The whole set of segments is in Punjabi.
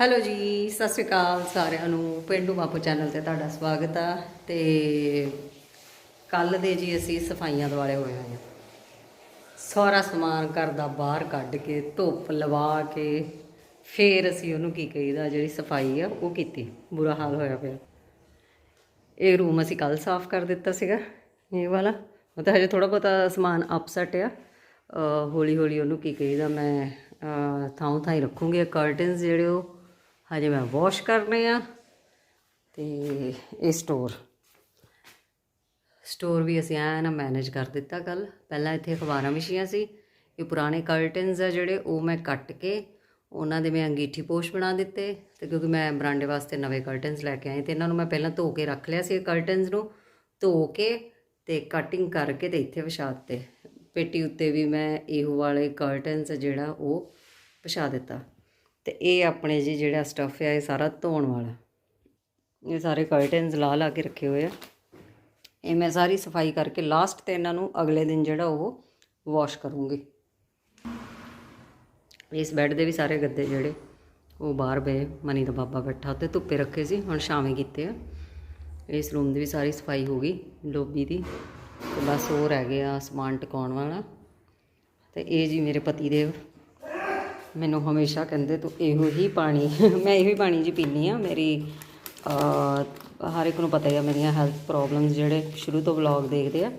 ਹੈਲੋ ਜੀ, ਸਤਿ ਸ਼੍ਰੀ ਅਕਾਲ ਸਾਰਿਆਂ ਨੂੰ। ਪਿੰਡੂ ਬਾਪੂ ਚੈਨਲ ਤੇ ਤੁਹਾਡਾ ਸਵਾਗਤ ਆ ਤੇ ਕੱਲ ਦੇ ਜੀ ਅਸੀਂ ਸਫਾਈਆਂ ਦੁਆਲੇ ਹੋਏ ਹੋਏ ਆ। ਸਾਰਾ ਸਮਾਨ ਘਰ ਦਾ ਬਾਹਰ ਕੱਢ ਕੇ, ਧੁੱਪ ਲਵਾ ਕੇ, ਫੇਰ ਅਸੀਂ ਉਹਨੂੰ ਕੀ ਕਹੀਦਾ, ਜਿਹੜੀ ਸਫ਼ਾਈ ਆ, ਉਹ ਕੀਤੀ। ਬੁਰਾ ਹਾਲ ਹੋਇਆ ਪਿਆ। ਇਹ ਰੂਮ ਅਸੀਂ ਕੱਲ ਸਾਫ਼ ਕਰ ਦਿੱਤਾ ਸੀਗਾ, ਇਹ ਵਾਲਾ। ਉਹ ਤਾਂ ਹਜੇ ਥੋੜਾ ਬਹੁਤਾ ਸਮਾਨ ਅਪਸੈਟ ਆ। ਹੌਲੀ ਹੌਲੀ ਉਹਨੂੰ ਕੀ ਕਹੀਦਾ, ਮੈਂ ਥਾਂ ਥਾਂ ਹੀ ਰੱਖੂੰਗੀ ਕਰਟਨਸ ਜਿਹੜੇ ਉਹ। ਹਜੇ ਮੈਂ ਵਾਸ਼ ਕਰਨੇ ਆ ਤੇ ਇਹ ਸਟੋਰ। ਸਟੋਰ ਵੀ ਅਸੀਂ ਐਨ ਨਾ ਮੈਨੇਜ ਕਰ ਦਿੱਤਾ ਕੱਲ ਪਹਿਲਾਂ ਇੱਥੇ ਅਖਬਾਰਾਂ ਵਿਛੀਆਂ ਸੀ। ਇਹ ਪੁਰਾਣੇ ਕਰਟਨਸ ਆ ਜਿਹੜੇ ਉਹ ਮੈਂ ਕੱਟ ਕੇ ਉਹਨਾਂ ਦੇ ਮੈਂ ਅੰਗੀਠੀ ਪੋਸ਼ ਬਣਾ ਦਿੱਤੇ ਤੇ ਕਿਉਂਕਿ ਮੈਂ ਬਰਾਂਡੇ ਵਾਸਤੇ ਨਵੇਂ ਕਰਟਨਸ ਲੈ ਕੇ ਆਈ ਤੇ ਇਹਨਾਂ ਨੂੰ ਮੈਂ ਪਹਿਲਾਂ ਧੋ ਕੇ ਰੱਖ ਲਿਆ ਸੀ ਕਰਟਨਸ ਨੂੰ। ਧੋ ਕੇ ਤੇ ਕਟਿੰਗ ਕਰਕੇ ਤੇ ਇੱਥੇ ਵਿਛਾ ਦਿੱਤੇ। ਪੇਟੀ ਉੱਤੇ ਵੀ ਮੈਂ ਇਹੋ ਵਾਲੇ ਕਰਟਨਸ ਜਿਹੜਾ ਉਹ ਵਿਛਾ ਦਿੱਤਾ। ਤੇ ਇਹ ਆਪਣੇ ਜੀ ਜਿਹੜਾ ਸਟੱਫ ਹੈ ਇਹ ਸਾਰਾ ਧੋਣ ਵਾਲਾ। ਇਹ ਸਾਰੇ ਕਰਟਨਸ ਲਾ ਲਾ ਕੇ ਰੱਖੇ ਹੋਏ ਆ। ਇਹ ਮੈਂ ਸਾਰੀ ਸਫ਼ਾਈ ਕਰਕੇ ਲਾਸਟ ਤੇ ਇਹਨਾਂ ਨੂੰ ਅਗਲੇ ਦਿਨ ਜਿਹੜਾ ਉਹ ਵਾਸ਼ ਕਰੂੰਗੀ। ਇਸ ਬੈੱਡ ਦੇ ਵੀ ਸਾਰੇ ਗੱਦੇ ਜਿਹੜੇ, ਉਹ ਬਾਹਰ ਪਏ, ਮਨੀ ਦਾ ਬਾਬਾ ਬੈਠਾ ਉੱਤੇ ਧੁੱਪੇ ਰੱਖੇ ਸੀ, ਹੁਣ ਛਾਵੇਂ ਕੀਤੇ ਆ। ਇਸ ਰੂਮ ਦੀ ਵੀ ਸਾਰੀ ਸਫ਼ਾਈ ਹੋ ਗਈ, ਲੋਬੀ ਦੀ। ਤੇ ਬਸ ਹੋਰ ਰਹਿ ਗਿਆ ਸਮਾਨ ਟਿਕਾਉਣ ਵਾਲਾ। ਤੇ ਇਹ ਜੀ ਮੇਰੇ ਪਤੀ ਦੇਵ ਮੈਨੂੰ ਹਮੇਸ਼ਾ ਕਹਿੰਦੇ ਤੂੰ ਇਹੋ ਹੀ ਪਾਣੀ, ਮੈਂ ਇਹੋ ਹੀ ਪਾਣੀ ਜੀ ਪੀਨੀ ਆ ਮੇਰੀ ਹਰ ਇੱਕ ਨੂੰ ਪਤਾ ਹੀ ਆ ਮੇਰੀਆਂ ਹੈਲਥ ਪ੍ਰੋਬਲਮਸ ਜਿਹੜੇ ਸ਼ੁਰੂ ਤੋਂ ਵਲੌਗ ਦੇਖਦੇ ਆ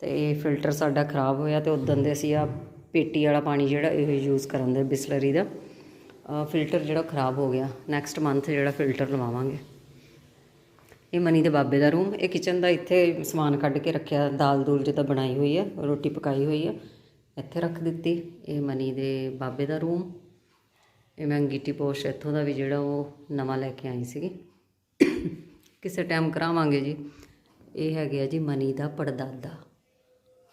ਤੇ ਇਹ ਫਿਲਟਰ ਸਾਡਾ ਖਰਾਬ ਹੋਇਆ ਤੇ ਉਦੋਂ ਦੇ ਅਸੀਂ ਆ ਪੇਟੀ ਵਾਲਾ ਪਾਣੀ ਜਿਹੜਾ ਇਹ ਯੂਜ਼ ਕਰਨ ਦੇ ਬਿਸਲਰੀ ਦਾ ਫਿਲਟਰ ਜਿਹੜਾ ਖਰਾਬ ਹੋ ਗਿਆ। ਨੈਕਸਟ ਮੰਥ ਜਿਹੜਾ ਫਿਲਟਰ ਲਵਾਵਾਂਗੇ। ਇਹ ਮਨੀ ਦੇ ਬਾਬੇ ਦਾ ਰੂਮ ਇਹ ਕਿਚਨ ਦਾ ਇੱਥੇ ਸਮਾਨ ਕੱਢ ਕੇ ਰੱਖਿਆ, ਦਾਲ ਦੂਲ ਜਿੱਦਾਂ ਬਣਾਈ ਹੋਈ ਆ, ਰੋਟੀ ਪਕਾਈ ਹੋਈ ਆ। ਇੱਥੇ ਰੱਖ ਦਿੱਤੀ, ਇਹ ਮਨੀ ਦੇ ਬਾਬੇ ਦਾ ਰੂਮ ਇਹ ਮੈਂ ਅੰਗੀਟੀ ਪੋਸ਼ ਇੱਥੋਂ ਦਾ ਵੀ ਜਿਹੜਾ ਉਹ ਨਵਾਂ ਲੈ ਕੇ ਆਈ ਸੀਗੀ। ਕਿਸੇ ਟਾਈਮ ਕਰਾਵਾਂਗੇ ਜੀ। ਇਹ ਹੈਗੇ ਆ ਜੀ ਮਨੀ ਦਾ ਪੜਦਾਦਾ।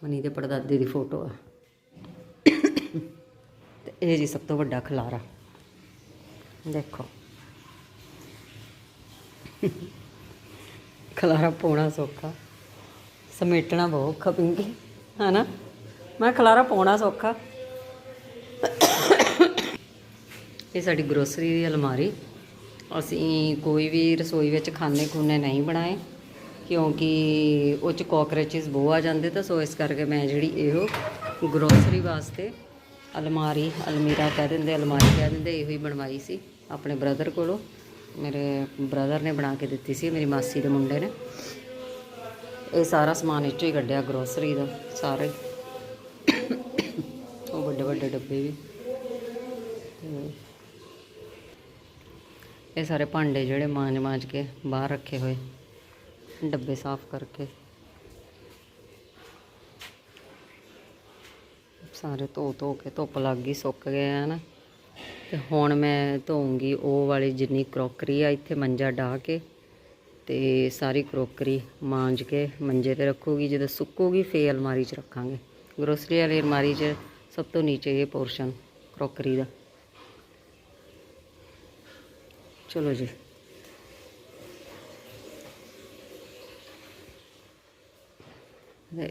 ਮਨੀ ਦੇ ਪੜਦਾਦੇ ਦੀ ਫੋਟੋ ਆ। ਤੇ ਇਹ ਜੀ ਸਭ ਤੋਂ ਵੱਡਾ ਖਲਾਰਾ। ਦੇਖੋ। ਖਲਾਰਾ ਪਾਉਣਾ ਸੌਖਾ। ਸਮੇਟਣਾ ਬਹੁਤ ਔਖਾ ਪਿੰਕੀ ਹਨਾ? ਮੈਂ ਖਲਾਰਾ ਪਾਉਣਾ ਸੌਖਾ। ਇਹ ਸਾਡੀ ਗਰੋਸਰੀ ਦੀ ਅਲਮਾਰੀ। ਅਸੀਂ ਕੋਈ ਵੀ ਰਸੋਈ ਵਿੱਚ ਖਾਣੇ ਖੂਨੇ ਨਹੀਂ ਬਣਾਏ, ਕਿਉਂਕਿ ਉਹ ਚ ਕਾਕਰੋਚਸ ਬਹੁਤ ਆ ਜਾਂਦੇ, ਤਾਂ ਸੋ ਇਸ ਕਰਕੇ ਮੈਂ ਜਿਹੜੀ ਇਹੋ ਗਰੋਸਰੀ ਵਾਸਤੇ ਅਲਮਾਰੀ, ਅਲਮੀਰਾ ਕਹਿ ਦਿੰਦੇ, ਅਲਮਾਰੀ ਕਹਿ ਦਿੰਦੇ, ਇਹੋ ਹੀ ਬਣਵਾਈ ਸੀ ਆਪਣੇ ਬ੍ਰਦਰ ਕੋਲੋਂ। ਮੇਰੇ ਬ੍ਰਦਰ ਨੇ ਬਣਾ ਕੇ ਦਿੱਤੀ ਸੀ, ਮੇਰੀ ਮਾਸੀ ਦੇ ਮੁੰਡੇ ਨੇ। ਇਹ ਸਾਰਾ ਸਮਾਨ ਇੱਥੋਂ ਹੀ ਕੱਢਿਆ ਗਰੋਸਰੀ ਦਾ, ਸਾਰੇ। ਉਹ ਵੱਡੇ ਵੱਡੇ ਡੱਬੇ ਵੀ। ਇਹ ਸਾਰੇ ਭਾਂਡੇ ਜਿਹੜੇ ਮਾਂਜ ਮਾਂਜ ਕੇ ਬਾਹਰ ਰੱਖੇ ਹੋਏ। ਡੱਬੇ ਸਾਫ਼ ਕਰਕੇ। ਸਾਰੇ ਧੋ ਧੋ ਕੇ ਧੁੱਪ ਲੱਗ ਗਈ, ਸੁੱਕ ਗਏ ਆ ਨਾ। ਤੇ ਹੁਣ ਮੈਂ ਧੋਉਂਗੀ ਉਹ ਵਾਲੀ ਜਿੰਨੀ ਕਰੋਕਰੀ ਆ, ਇੱਥੇ ਮੰਜਾ ਢਾ ਕੇ ਤੇ ਸਾਰੀ ਕਰੋਕਰੀ ਮਾਂਜ ਕੇ ਮੰਜੇ ਤੇ ਰੱਖੂਗੀ। ਜਦੋਂ ਸੁੱਕੂਗੀ ਫੇਰ ਅਲਮਾਰੀ 'ਚ ਰੱਖਾਂਗੇ। ਗਰੋਸਰੀ ਵਾਲੀ ਅਲਮਾਰੀ 'ਚ ਸਭ ਤੋਂ ਨੀਚੇ ਇਹ ਪੋਰਸ਼ਨ ਕਰੋਕਰੀ ਦਾ। ਚਲੋ ਜੀ।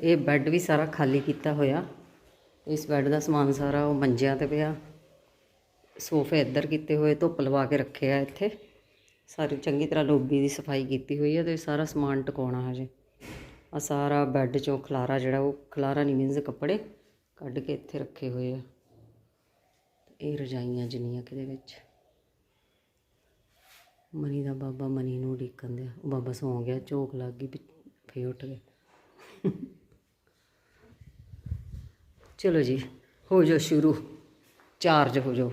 ਇਹ ਬੈੱਡ ਵੀ ਸਾਰਾ ਖਾਲੀ ਕੀਤਾ ਹੋਇਆ। ਇਸ ਬੈੱਡ ਦਾ ਸਮਾਨ ਸਾਰਾ ਉਹ ਮੰਜਿਆਂ ਤੇ ਪਿਆ। ਸੋਫੇ ਇੱਧਰ ਕੀਤੇ ਹੋਏ, ਧੁੱਪ ਲਵਾ ਕੇ ਰੱਖੇ ਆ ਇੱਥੇ। ਸਾਰੀ ਚੰਗੀ ਤਰ੍ਹਾਂ ਲੋਬੀ ਦੀ ਸਫ਼ਾਈ ਕੀਤੀ ਹੋਈ ਹੈ ਤੇ ਸਾਰਾ ਸਮਾਨ ਟਿਕਾਉਣਾ ਹਜੇ। ਆ ਸਾਰਾ ਬੈੱਡ ਚੋਂ ਖਲਾਰਾ ਜਿਹੜਾ ਉਹ, ਖਲਾਰਾ ਨਹੀਂ ਮੀਨਸ ਕੱਪੜੇ ਕੱਢ ਕੇ ਇੱਥੇ ਰੱਖੇ ਹੋਏ ਆ। ਇਹ ਰਜਾਈਆਂ ਜਿੰਨੀਆਂ ਕਿਦੇ ਵਿੱਚ। ਮਨੀ ਦਾ ਬਾਬਾ ਮਨੀ ਨੂੰ ਉਡੀਕਣ ਦਿਆ। ਉਹ ਬਾਬਾ ਸੌਂ ਗਿਆ, ਝੋਕ ਲੱਗ ਗਈ ਵੀ ਫੇਰ ਉੱਠ ਗਿਆ ਚਲੋ ਜੀ, ਹੋ ਜਾਓ ਸ਼ੁਰੂ। ਚਾਰਜ ਹੋ ਜਾਓ।